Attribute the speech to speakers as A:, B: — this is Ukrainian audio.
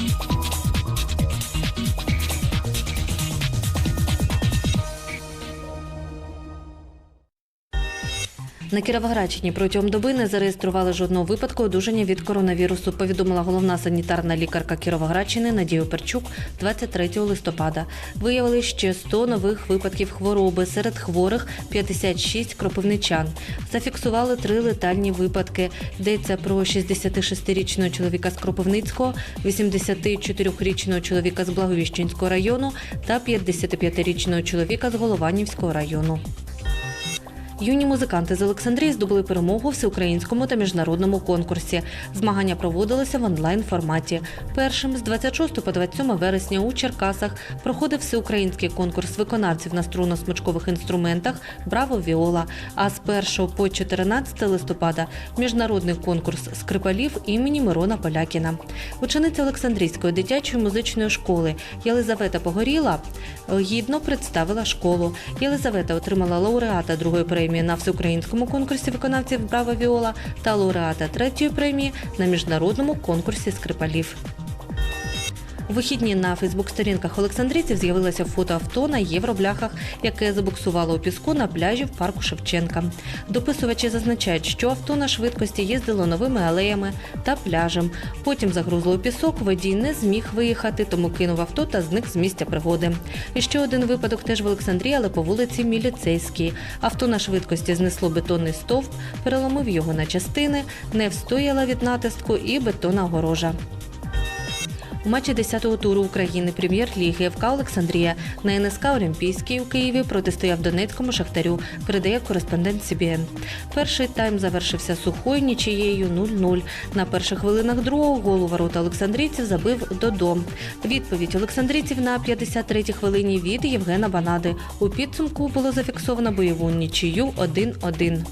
A: you На Кіровоградщині протягом доби не зареєстрували жодного випадку одужання від коронавірусу. Повідомила головна санітарна лікарка Кіровоградщини Надія Перчук 23 листопада. Виявили ще 100 нових випадків хвороби. Серед хворих 56 кропивничан. Зафіксували три летальні випадки. Йдеться про 66-річного чоловіка з Кропивницького, 84-річного чоловіка з Благовіщенського району та 55-річного чоловіка з Голованівського району. Юні музиканти з Олександрії здобули перемогу у всеукраїнському та міжнародному конкурсі. Змагання проводилися в онлайн форматі. Першим з 26 по 27 вересня у Черкасах проходив всеукраїнський конкурс виконавців на струнно-смичкових інструментах Браво Віола. А з 1 по 14 листопада міжнародний конкурс скрипалів імені Мирона Полякіна. Учениця Олександрійської дитячої музичної школи Єлизавета Погоріла гідно представила школу. Єлизавета отримала лауреата другої премії на всеукраїнському конкурсі виконавців Браво Віола та лауреата третьої премії на міжнародному конкурсі скрипалів. У вихідні на Фейсбук-сторінках Олександрійців з'явилося фото авто на євробляхах, яке забуксувало у піску на пляжі в парку Шевченка. Дописувачі зазначають, що авто на швидкості їздило новими алеями та пляжем. Потім загрузло у пісок, водій не зміг виїхати, тому кинув авто та зник з місця пригоди. І ще один випадок теж в Олександрії, але по вулиці Міліцейській. Авто на швидкості знесло бетонний стовп, переломив його на частини, не встояла від натиску і бетонна огорожа. У матчі 10-го туру України прем'єр-ліги ФК Олександрія на НСК Олімпійській у Києві протистояв Донецькому шахтарю. Передає кореспондент СІБІН. Перший тайм завершився сухою нічиєю 0-0. На перших хвилинах другого голу ворота Олександрійців забив додом. Відповідь Олександрійців на 53-й хвилині від Євгена Банади. У підсумку було зафіксовано бойову нічию 1-1.